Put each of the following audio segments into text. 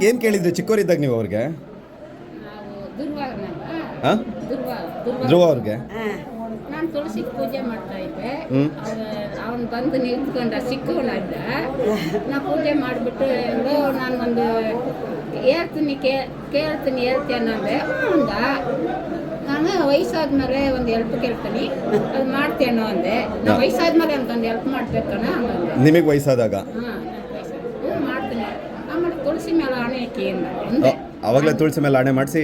ಏನು ಕೇಳಿದ್ರಿ ಚಿಕ್ಕವರಿದ್ದಾಗ ನೀವು ಅವ್ರಿಗೆ? ಹಾಂ? ದುರ್ವ ಧ್ರುವ ಅವ್ರಿಗೆ? ನಾನು ತುಳಸಿ ಪೂಜೆ ಮಾಡ್ತಾ ಇದ್ದೆ. ಹ್ಮ್. ಅವನು ಬಂದು ನಿಂತ್ಕೊಂಡ ಸಿಕ್ಕವನಾಗಿದ್ದ ನಾ ಪೂಜೆ ಮಾಡಿಬಿಟ್ಟು ಎಲ್ಲೋ ನಾನು ಒಂದು ಹೇಳ್ತೀನಿ ಕೇ ಕೇಳ್ತೀನಿ ಹೇಳ್ತೇನೆ ಅಂದೆ ಅಂದ. ನಾನು ವಯಸ್ಸಾದ್ಮೇಲೆ ಒಂದು ಹೆಲ್ಪ್ ಕೇಳ್ತೀನಿ. ಅದು ಮಾಡ್ತೇನೋ ಅಂದೆ. ನಾ ವಯಸ್ಸಾದ್ಮೇಲೆ ಒಂದು ಹೆಲ್ಪ್ ಮಾಡ್ಬೇಕಣ್ಣ ನಿಮಗೆ ವಯಸ್ಸಾದಾಗ? ಹಾಂ ನಾನು ವಯಸ್ಸಾದ ಹ್ಞೂ ಮಾಡ್ತೀನಿ ಆಮೇಲೆ ತುಳಸಿ ಮೇಲೆ ಆಣೆ ಅವಾಗಲೇ ತುಳಸಿ ಮೇಲೆ ಆಣೆ ಮಾಡಿಸಿ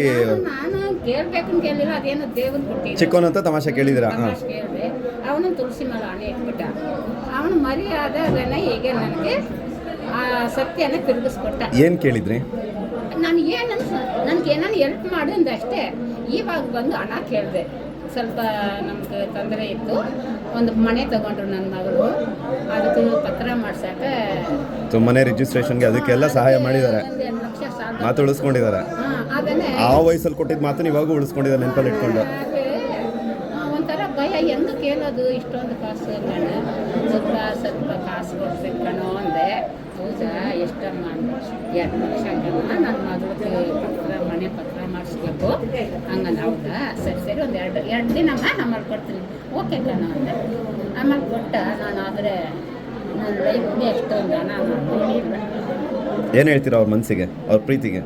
ನಾನು ಕೇಳ್ಬೇಕು ಕೇಳಿಲ್ಲ ಅದೇನೋ ದೇವನ್ ಕೊಟ್ಟಿದ್ದ. ಅಂತ ತಮಾಷೆ ಕೇಳಿದಿರಾ? ಹಾಂ. ತಮಾಷೆ ಕೇಳಿದೆ. ಅವನು ತುಳಸಿ ಮೇಲೆ ಆಣೆ ಇಟ್ಬಿಟ್ಟ ಅವನು ಮರಿ ಆದಾಗನ ಈಗ ನನಗೆ ಆ ಸತ್ಯನ ತಿರುಗಿಸ್ಕೊಟ್ಟ. ಏನು ಕೇಳಿದ್ರಿ? ನಾನು ಏನು ನನಗೆ ಏನಾನು ಹೆಲ್ಪ್ ಮಾಡು ಅಂದಷ್ಟೇ ಅಷ್ಟೇ. ಇವಾಗ ಬಂದು ಹಣ ಕೇಳಿದೆ. ಸ್ವಲ್ಪ ನಮ್ಗೆ ತೊಂದರೆ ಇತ್ತು. ಒಂದು ಮನೆ ತಗೊಂಡ್ರು ನನ್ನ ಮಗಳು. ಅದಕ್ಕೆ ಪತ್ರ ಮಾಡ್ಸಕ್ಕ ತುಂಬಾನೇ ರಿಜಿಸ್ಟ್ರೇಷನ್ಗೆ ಅದಕ್ಕೆಲ್ಲ ಸಹಾಯ ಮಾಡಿದ್ದಾರೆ. ಎರಡು ಲಕ್ಷ ಸಾಲ. ಮಾತು ಉಳಿಸ್ಕೊಂಡಿದ್ದಾರೆ. ಹಾಂ ಅದನ್ನೇ. ಆ ವಯಸ್ಸಲ್ಲಿ ಕೊಟ್ಟಿದ್ದ ಮಾತು ಇವಾಗೂ ಉಳಿಸ್ಕೊಂಡಿದ್ದಾರೆ ನೆನಪಲ್ಲಿ ಇಟ್ಕೊಂಡು. ಆ, ಒಂಥರ ಭಯ. ಹೆಂಗೆ ಕೇಳೋದು ಇಷ್ಟೊಂದು ಕಾಸು ನಾನು ಸ್ವಲ್ಪ ಸ್ವಲ್ಪ ಕಾಸು ಕೊಡ್ಬೇಕು ಕಣೋ ಅಂದೆ. ಹೌದಾ? ಎಷ್ಟಮ್ಮ ಎರಡು ಲಕ್ಷ ಕಣ ನನ್ನ ಮಗಳಿಗೆ ಪತ್ರ ಮನೆ ಪತ್ರ ಮಾಡಿಸ್ಬೇಕು. ಹಂಗಂದ್ರೆ ಹೌದಾ? ಸರಿ ಸರಿ ಒಂದು ಎರಡು ಎರಡು ದಿನ ಆಮೇಲೆ ಕೊಡ್ತೀನಿ. ಓಕೆ ಕಣ ಅಂದೆ. ಆಮೇಲೆ ಕೊಟ್ಟ ನಾನು ಆದರೆ ನನ್ನ ಲೈಫ್ಗೆ ಎಷ್ಟೊಂದು ಹಣ ಏನು ಹೇಳ್ತೀರಾ ಅವ್ರ ಮನಸ್ಸಿಗೆ ಅವ್ರ ಪ್ರೀತಿಗೆ?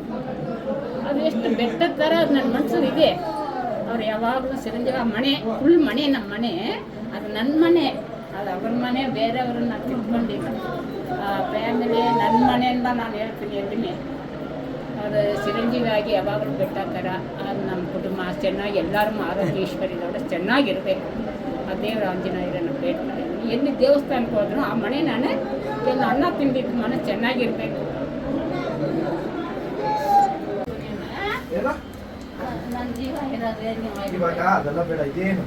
ಅದು ಎಷ್ಟು ಬೆಟ್ಟದ ಥರ ನನ್ನ ಮನ್ಸಲ್ಲಿ ಇದೆ. ಅವ್ರು ಯಾವಾಗಲೂ ಚಿರಂಜೀವ ಮನೆ ಫುಲ್ ಮನೆ ನಮ್ಮ ಮನೆ. ಅದು ನನ್ನ ಮನೆ. ಅದು ಅವ್ರ ಮನೆ ಬೇರೆಯವ್ರನ್ನ ತಿಳ್ಕೊಂಡಿಲ್ಲ ಫ್ಯಾಮಿಲಿ ನನ್ನ ಮನೆಯಿಂದ ನಾನು ಹೇಳ್ತೀನಿ ಹೇಳ್ತೀನಿ ಅವರು ಚಿರಂಜೀವಿಯಾಗಿ ಯಾವಾಗಲೂ ಬೆಟ್ಟಕ್ಕಾರ ಅದು ನಮ್ಮ ಕುಟುಂಬ ಚೆನ್ನಾಗಿ ಎಲ್ಲರೂ ಆರೋಗ್ಯ ಈಶ್ವರಿದವರು ಚೆನ್ನಾಗಿರಬೇಕು. ಆ ದೇವರ ಆಂಜನೇಯರನ್ನು ಮಾಡಿದ್ದೀನಿ ಎಲ್ಲಿ ದೇವಸ್ಥಾನಕ್ಕೆ ಹೋದ್ರು ಆ ಮನೆ ನಾನೇ ಎಲ್ಲ ಅನ್ನ ತಿಂದಿದ್ದು ಮನೆ ಚೆನ್ನಾಗಿರ್ಬೇಕು. ನನ್ನ ಜೀವ ಇರೋದೇ ಇವಾಗ ಅದೆಲ್ಲ ಬೇಡ ಇದೇನು?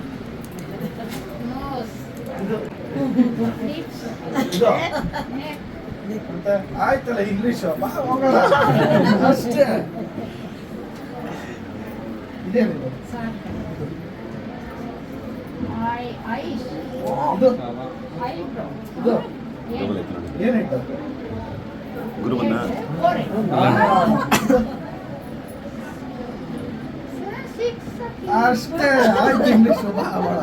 ಆಯ್ತಲ್ಲ ಇಂಗ್ಲಿಷ್ ಅಷ್ಟೇ. ಇದೇನಿದು ಏನಾಯ್ತು? ಗುರುವನ್ನ ಅಷ್ಟೇ. ಆಯ್ತು ಇಂಗ್ಲಿಷ್ ಹೋಗೋಣ.